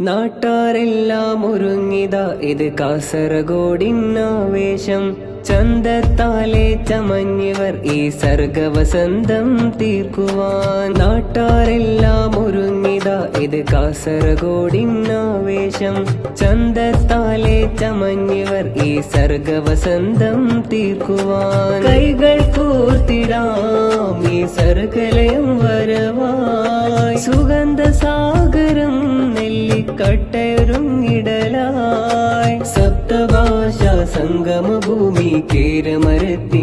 നാട്ടാരെല്ലാം ഒരുങ്ങിത ഇത് കാസർഗോഡിന്നാവേശം. ചന്തത്താലെ ചമഞ്ഞവർ ഈ സർഗവസന്തം തീർക്കുവാൻ. നാട്ടാരെല്ലാം ഒരുങ്ങിത ഇത് കാസർഗോഡിന്നാവേശം. ചന്തത്താലെ ചമഞ്ഞവർ ഈ സർഗവസന്തം തീർക്കുവാൻ. കൈകൾ കൂർത്തിടാം ഈ സർഗലയം വരവാ സുഗന്ധ സാഗരം നെല്ലിക്കട്ടയൊരുങ്ങിടലായി സപ്തഭാഷ സംഗമഭൂമി കേരമരത്തിനാട്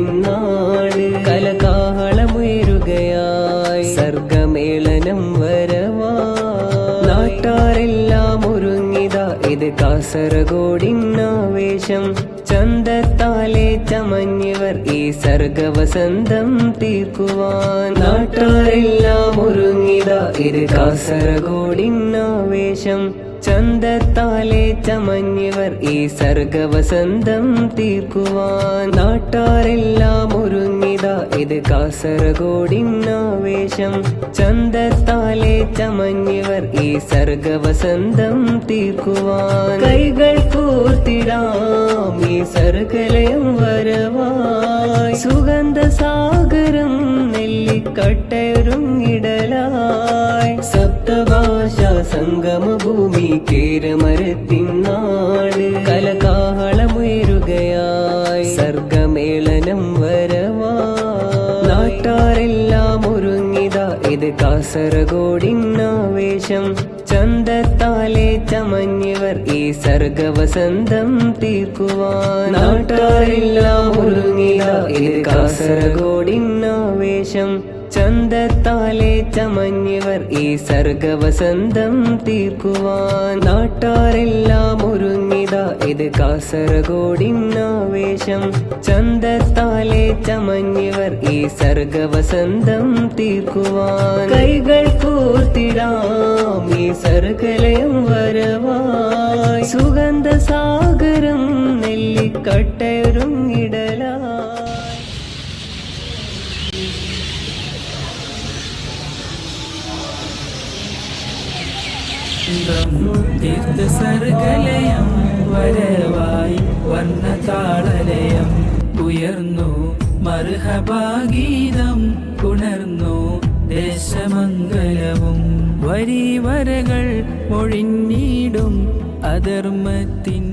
ഇത് കാസർഗോഡിന്നാവേശം ചന്തത്താലെ ചമഞ്ഞവർ ഈ സർഗവസന്തം തീർക്കുവാൻ. നാട്ടാരെല്ലാം ഒരുങ്ങിത ഇത് കാസർഗോഡിന്നാവേശം ചന്തത്താലെ ചമഞ്ഞവർ ഈ സർഗവസന്തം തീർക്കുവാൻ. നാട്ടാരെല്ലാം ഒരുങ്ങിത ഇത് കാസർഗോഡിന്നാവേശം. ചന്തത്താലെ ചമഞ്ഞവർ ഈ സർഗവസന്തം തീർക്കുവാൻ. കൈകൾ കൂർത്തിടാം ഈ സർഗലയം വരവായി സുഗന്ധ സാഗരം സംഗമഭൂമി കേരമരത്തിനാട് കലകാഹളമുയരുകയായി സർഗമേളനം വരവാ നാട്ടാരെല്ലാം ഒരുങ്ങിത ഇത് കാസർഗോഡിന്നാവേശം. ചന്തത്താലെ ചമഞ്ഞവർ ഈ സർഗവസന്തം തീർക്കുവാൻ. നാട്ടാരെല്ലാം ഒരുങ്ങിത ഇത് കാസർഗോഡിന്നാവേശം. ചന്തത്താലെ ചമഞ്ഞവർ ഈ സർഗവസന്തം തീർക്കുവാൻ. നാട്ടാരെല്ലാം ഒരുങ്ങിത ഇത് കാസർഗോഡിന്നാവേശം. ചന്തത്താലെ ചമഞ്ഞവർ ഈ സർഗവസന്തം തീർക്കുവാൻ. കൈകൾ കൂർത്തിടാം ഈ സർഗലയം വരവായി സുഗന്ധ സാഗരം നെല്ലിക്കട്ടയൊരുങ്ങിടലായി തീർത്ഥസർഗലയം വരവായി വർണതാളലയം ഉയർന്നു. മർഹഭാഗീതം ഉണർന്നു. ദേശമംഗലവും വരി വരകൾ അധർമ്മത്തിന്റെ അധർമ്മത്തിൻ